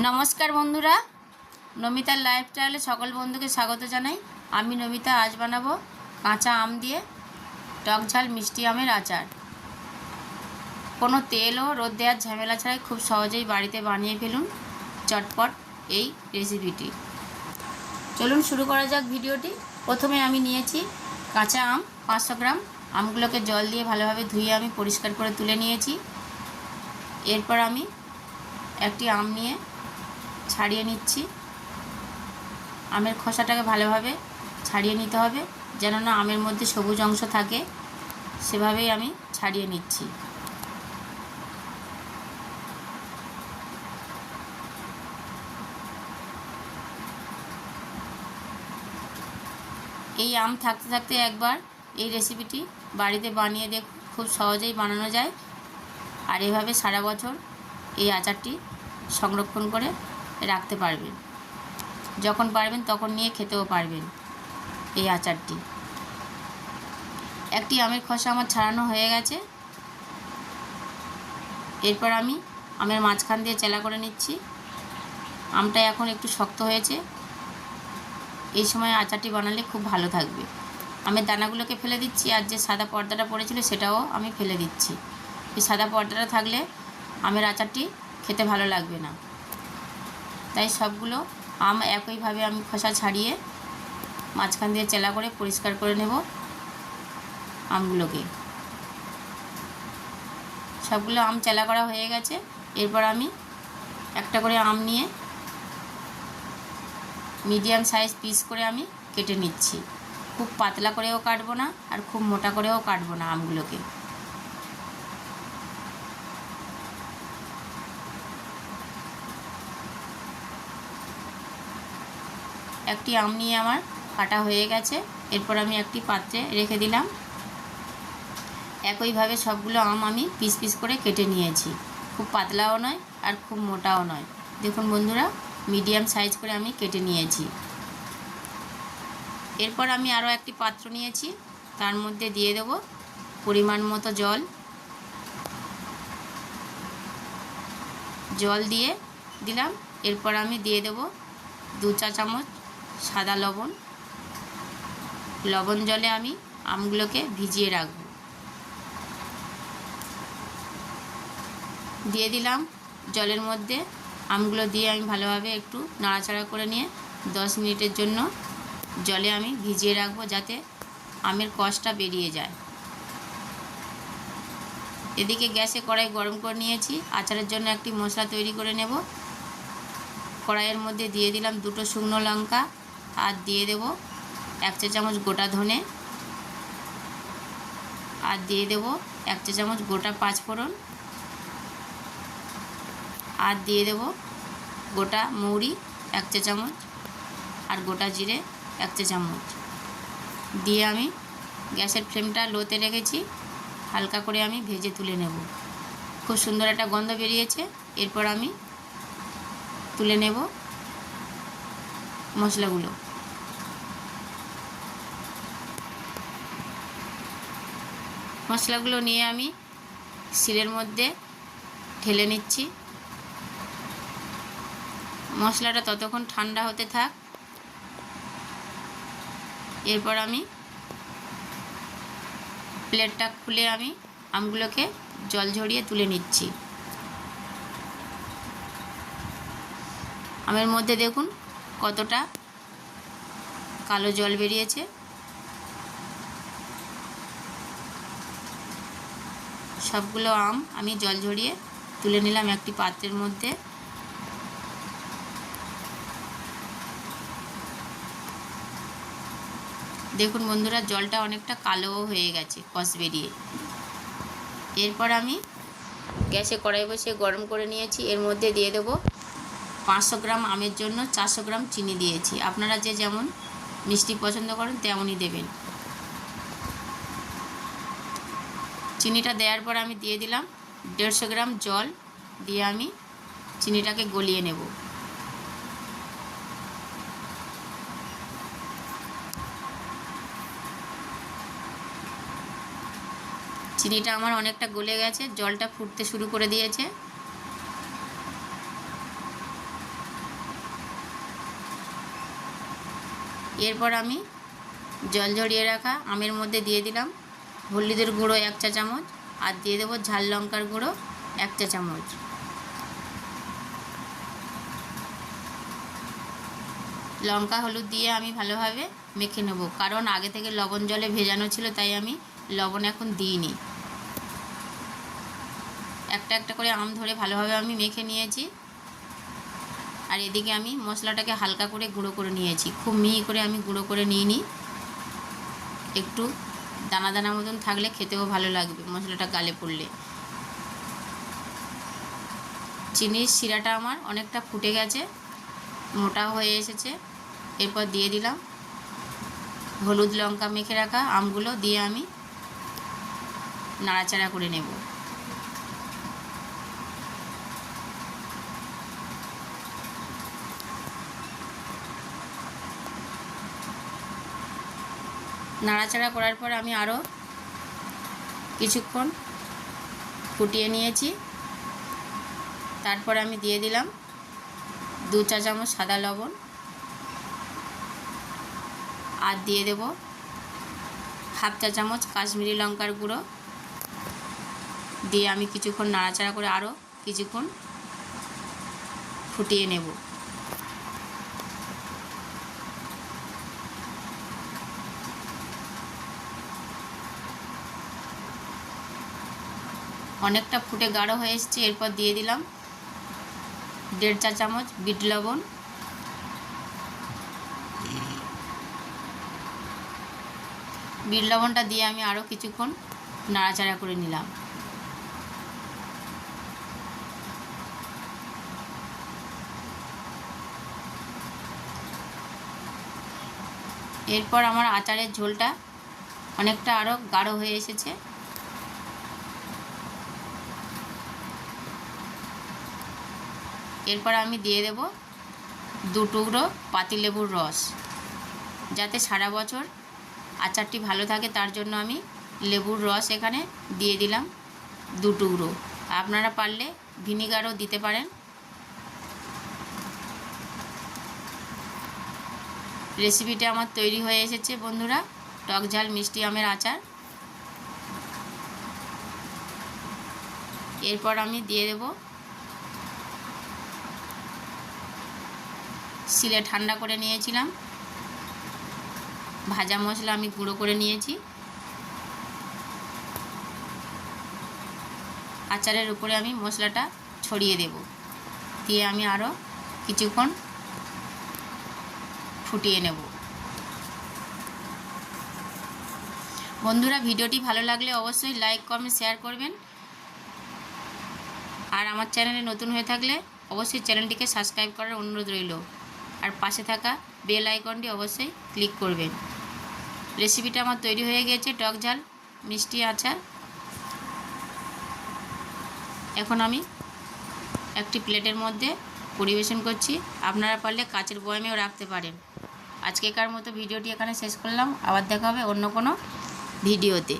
নমস্কার বন্ধুরা। নমিতার লাইফস্টাইলে সকল বন্ধুকে স্বাগত জানাই। আমি নমিতা, আজ বানাবো কাঁচা আম দিয়ে টক ঝাল মিষ্টি আমের আচার। কোনো তেল ও রোদ দেওয়ার ঝামেলা ছাড়াই খুব সহজেই বাড়িতে বানিয়ে ফেলুন চটপট এই রেসিপিটি চলুন শুরু করা যাক ভিডিওটি। প্রথমে আমি নিয়েছি কাঁচা আম, পাঁচশো গ্রাম। আমগুলোকে জল দিয়ে ভালোভাবে ধুয়ে আমি পরিষ্কার করে তুলে নিয়েছি। এরপর আমি একটি আম নিয়ে ছাড়িয়ে নিচ্ছি। আমের খোসাটাকে ভালোভাবে ছাড়িয়ে নিতে হবে যেন না আমের মধ্যে সবুজ অংশ থাকে, সেভাবেই আমি ছাড়িয়ে নিচ্ছি। এই আম থাকতে থাকতে একবার এই রেসিপিটি বাড়িতে বানিয়ে দেখ, খুব সহজেই বানানো যায়। আর এভাবে সারা বছর এই আচারটি সংরক্ষণ করে রাখতে পারবেন। যখন পারবেন তখন নিয়ে খেতেও পারবেন এই আচারটি। একটি আমের খসা আমার ছাড়ানো হয়ে গেছে। এরপর আমি আমের মাঝখান দিয়ে চেলা করে নিচ্ছি। আমটা এখন একটু শক্ত হয়েছে। এই সময় আচারটি বানালে খুব ভালো থাকবে। আমের দানাগুলোকে ফেলে দিচ্ছি আর যে সাদা পর্দাটা পড়েছিল সেটাও আমি ফেলে দিচ্ছি। এই সাদা পর্দাটা থাকলে আমের আচারটি খেতে ভালো লাগবে না। তাই সবগুলো আম একইভাবে আমি খোসা ছাড়িয়ে মাঝখান দিয়ে চেলা করে পরিষ্কার করে নেব আমগুলোকে। সবগুলো আম চেলা করা হয়ে গেছে। এরপর আমি একটা করে আম নিয়ে মিডিয়াম সাইজ পিস করে আমি কেটে নিচ্ছি। খুব পাতলা করেও কাটবো না আর খুব মোটা করেও কাটবো না আমগুলোকে। একটি আম নিয়ে আমার কাটা হয়ে গেছে। এরপর আমি একটি পাত্রে রেখে দিলাম। একইভাবে সবগুলো আম আমি পিস পিস করে কেটে নিয়েছি। খুব পাতলাও নয় আর খুব মোটাও নয়। দেখুন বন্ধুরা, মিডিয়াম সাইজ করে আমি কেটে নিয়েছি। এরপর আমি আরও একটি পাত্র নিয়েছি। তার মধ্যে দিয়ে দেব পরিমাণ মতো জল। জল দিয়ে দিলাম। এরপর আমি দিয়ে দেব দু চা চামচ সাদা লবণ। লবণ জলে আমি আমগুলোকে ভিজিয়ে রাখব। দিয়ে দিলাম জলের মধ্যে। আমগুলো দিয়ে আমি ভালোভাবে একটু নাড়াচাড়া করে নিয়ে দশ মিনিটের জন্য জলে আমি ভিজিয়ে রাখব যাতে আমের কষটা বেরিয়ে যায়। এদিকে গ্যাসে কড়াই গরম করে নিয়েছি। আচারের জন্য একটি মশলা তৈরি করে নেব। কড়াইয়ের মধ্যে দিয়ে দিলাম দুটো শুকনো লঙ্কা। আর দিয়ে দেব। এক চা চামচ গোটা ধনে। আর দিয়ে দেব। এক চা চামচ গোটা পাঁচফোড়ন। আর দিয়ে দেব গোটা মৌরি এক চা চামচ আর গোটা জিরে এক চা চামচ। দিয়ে আমি গ্যাসের ফ্লেমটা লোতে রেখেছি। হালকা করে আমি ভেজে তুলে নেব। খুব সুন্দর একটা গন্ধ বেরিয়েছে। এরপর আমি তুলে নেব মশলাগুলো। মশলাগুলো নিয়ে আমি শিলের মধ্যে ঢেলে নিচ্ছি। মশলাটা ততক্ষণ ঠান্ডা হতে থাক। এরপর আমি প্লেটটা খুলে আমি আমগুলোকে জল ঝরিয়ে তুলে নিচ্ছি। আমের মধ্যে দেখুন কতটা কালো জল বেরিয়েছে। সবগুলো আম আমি জল ঝরিয়ে তুলে নিলাম একটি পাত্রের মধ্যে। দেখুন বন্ধুরা, জলটা অনেকটা কালোও হয়ে গেছে, কষ বেরিয়ে। এরপর আমি গ্যাসে কড়াই বসে গরম করে নিয়েছি। এর মধ্যে দিয়ে দেব পাঁচশো গ্রাম আমের জন্য চারশো গ্রাম চিনি দিয়েছি। আপনারা যে যেমন মিষ্টি পছন্দ করেন, তেমনই দেবেন। চিনিটা দেওয়ার পর আমি দিয়ে দিলাম দেড়শো গ্রাম জল দিয়ে আমি চিনিটাকে গলিয়ে নেব। চিনিটা আমার অনেকটা গলে গেছে, জলটা ফুটতে শুরু করে দিয়েছে। এরপর আমি জল ঝরিয়ে রাখা আমের মধ্যে দিয়ে দিলাম। হলুদের গুঁড়ো এক চা চামচ আর দিয়ে দেবো ঝাল লঙ্কার গুঁড়ো এক চা চামচ। লঙ্কা, হলুদ দিয়ে আমি ভালোভাবে মেখে নেব। কারণ আগে থেকে লবণ জলে ভেজানো ছিল, তাই আমি লবণ এখন দিইনি। একটা একটা করে আম ধরে ভালোভাবে আমি মেখে নিয়েছি। আর এদিকে আমি মশলাটাকে হালকা করে গুঁড়ো করে নিয়েছি। খুব মিহি করে আমি গুঁড়ো করে নিইনি। একটু দানা দানা মতন থাকলে খেতেও ভালো লাগবে, মশলাটা গালে পড়লে। চিনির শিরাটা আমার অনেকটা ফুটে গেছে, মোটা হয়ে এসেছে। এরপর দিয়ে দিলাম হলুদ লঙ্কা মেখে রাখা আমগুলো দিয়ে আমি নাড়াচাড়া করে নেব। নাড়াচাড়া করার পর আমি আরও কিছুক্ষণ ফুটিয়ে নিয়েছি। তারপর আমি দিয়ে দিলাম দু চা চামচ সাদা লবণ। আর দিয়ে দেব হাফ চা চামচ কাশ্মীরি লঙ্কার গুঁড়ো। দিয়ে আমি কিছুক্ষণ নাড়াচাড়া করে আরও কিছুক্ষণ ফুটিয়ে নেব। অনেকটা ফুটে গাঢ় হয়ে এসেছে, এরপর দিয়ে দিলাম দেড় চা চামচ বিট লবণ। বিট লবণটা দিয়ে আমি আরও কিছুক্ষণ নাড়াচাড়া করে নিলাম। এরপর আমার আচারের ঝোলটা অনেকটা আরও গাঢ় হয়ে এসেছে। এরপর আমি দিয়ে দেব দু টুকরো পাতিলেবুর রস। যাতে সারা বছর আচারটি ভালো থাকে, তার জন্য আমি লেবুর রস এখানে দিয়ে দিলাম দু টুকরো। আপনারা পারলে ভিনিগারও দিতে পারেন। রেসিপিটা আমার তৈরি হয়ে এসেছে বন্ধুরা। টক ঝাল মিষ্টি আমের আচার। এরপর আমি দিয়ে দেব শিলে ঠান্ডা করে নিয়েছিলাম। ভাজা মশলা আমি গুঁড়ো করে নিয়েছি। আচারের উপরে আমি মশলাটা ছড়িয়ে দেব। দিয়ে আমি আরও কিছুক্ষণ ফুটিয়ে নেব। বন্ধুরা, ভিডিওটি ভালো লাগলে অবশ্যই লাইক কমেন্ট শেয়ার করবেন। আর আমার চ্যানেলে নতুন হয়ে থাকলে অবশ্যই চ্যানেলটিকে সাবস্ক্রাইব করার অনুরোধ রইল। আর পাশে থাকা বেল আইকনটি অবশ্যই ক্লিক করবেন। রেসিপিটা আমার তৈরি হয়ে গিয়েছে টক ঝাল, মিষ্টি আচার। এখন আমি একটি প্লেটের মধ্যে পরিবেশন করছি। আপনারা পারলে কাচের বয়মেও রাখতে পারেন। আজকেকার মতো ভিডিওটি এখানে শেষ করলাম। আবার দেখা হবে অন্য কোনো ভিডিওতে।